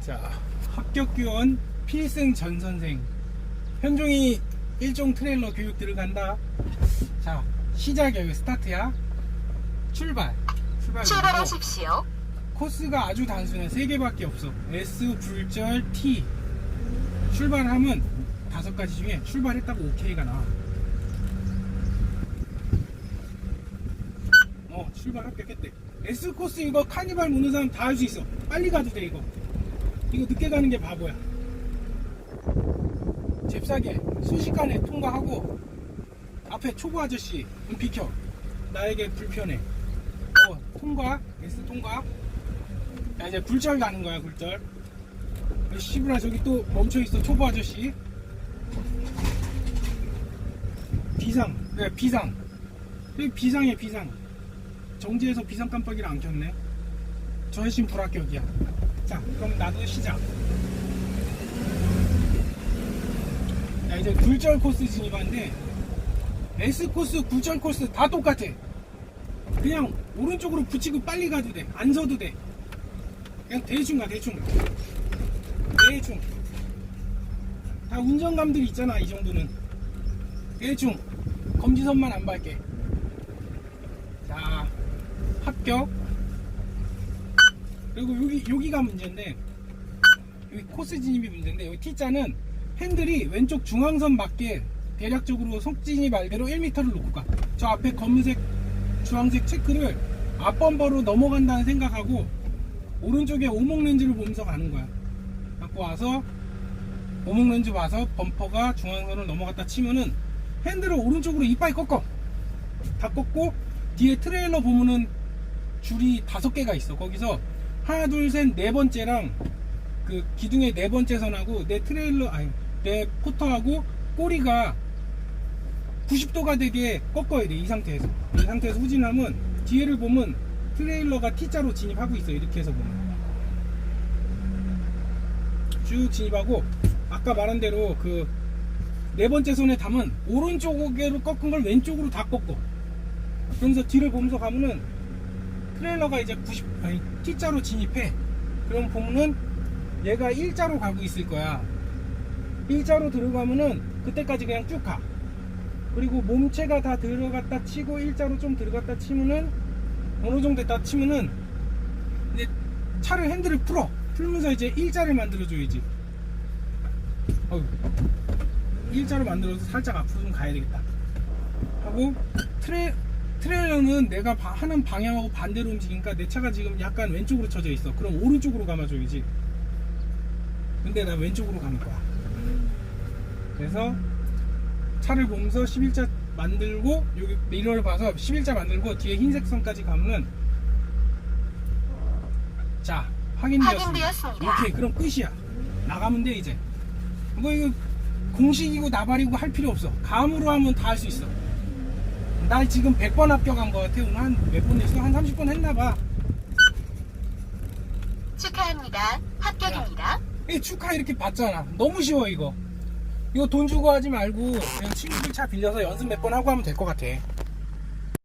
자, 합격 교원 필승 전 선생. 현종이 일종 트레일러 교육 들어간다. 자, 시작이야. 여기 스타트야. 출발. 출발. 출발하십시오. 코스가 아주 단순해. 세 개밖에 없어. S, 굴절, T. 출발하면 다섯 가지 중에 출발했다고 OK가 나와. 어, 출발 합격했대. S 코스 이거 카니발 무는 사람 다 할 수 있어. 빨리 가도 돼, 이거. 이거 늦게 가는 게 바보야. 잽싸게 순식간에 통과하고 앞에 초보 아저씨 좀 비켜. 나에게 불편해. 어, 통과. S 통과. 자, 이제 굴절 가는 거야, 굴절. 이 씨부라 저기 또 멈춰 있어, 초보 아저씨. 비상. 그래, 비상. 비상이야, 비상. 정지해서 비상 깜빡이를 안 켰네. 저 아저씨는 불합격이야. 자, 그럼 나도 시작. 자, 이제 굴절 코스 진입하는데, S 코스, 굴절 코스 다 똑같아. 그냥 오른쪽으로 붙이고 빨리 가도 돼. 안 서도 돼. 그냥 대충 가 대충 대충 다 운전감들이 있잖아 이 정도는 대충 검지선만 안 밟게 자 합격 그리고 여기 여기가 문제인데 여기 코스 진입이 문제인데 여기 T자는 핸들이 왼쪽 중앙선 맞게 대략적으로 속진이 말대로 1m를 놓고 가 저 앞에 검은색 주황색 체크를 앞범버로 넘어간다는 생각하고 오른쪽에 오목 렌즈를 보면서 가는 거야. 갖고 와서 오목 렌즈 봐서 범퍼가 중앙선을 넘어갔다 치면은 핸들을 오른쪽으로 이빨 꺾어. 다 꺾고 뒤에 트레일러 보면은 줄이 다섯 개가 있어. 거기서 하나, 둘, 셋, 네 번째랑 그 기둥의 네 번째 선하고 내 트레일러 아니 내 포터하고 꼬리가 90도가 되게 꺾어야 돼. 이 상태에서. 이 상태에서 후진하면 뒤에를 보면 트레일러가 T자로 진입하고 있어 이렇게 해서 보면 쭉 진입하고 아까 말한 대로 그 네 번째 손에 담은 오른쪽으로 꺾은 걸 왼쪽으로 다 꺾어 그러면서 뒤를 보면서 가면은 트레일러가 이제 90 아니 T자로 진입해. 그럼 보면은 얘가 일자로 가고 있을 거야. 일자로 들어가면은 그때까지 그냥 쭉 가. 그리고 몸체가 다 들어갔다 치고 일자로 좀 들어갔다 치면은 어느 정도 됐다 치면은 이제 차를 핸들을 풀어. 풀면서 이제 일자를 만들어줘야지. 어휴. 일자로 만들어서 살짝 앞으로 좀 가야 되겠다. 하고 트레, 트레일러는 내가 바- 하는 방향하고 반대로 움직이니까 내 차가 지금 약간 왼쪽으로 쳐져 있어 그럼 오른쪽으로 감아줘야지 근데 나 왼쪽으로 가는 거야 그래서 차를 보면서 11자 만들고 여기 미러를 봐서 11자 만들고 뒤에 흰색 선까지 가면은 자 확인되었습니다. 확인되었습니다. 오케이 그럼 끝이야. 나가면 돼 이제. 뭐 이거 공식이고 나발이고 할 필요 없어. 감으로 하면 다 할 수 있어. 나 지금 100번 합격한 것 같아. 오늘 한 몇 번 했어? 한 30번 했나 봐. 축하합니다. 합격입니다. 이 축하 이렇게 받잖아. 너무 쉬워 이거. 이거 돈 주고 하지 말고 그냥 친구들 차 빌려서 연습 몇 번 하고 하면 될 것 같아.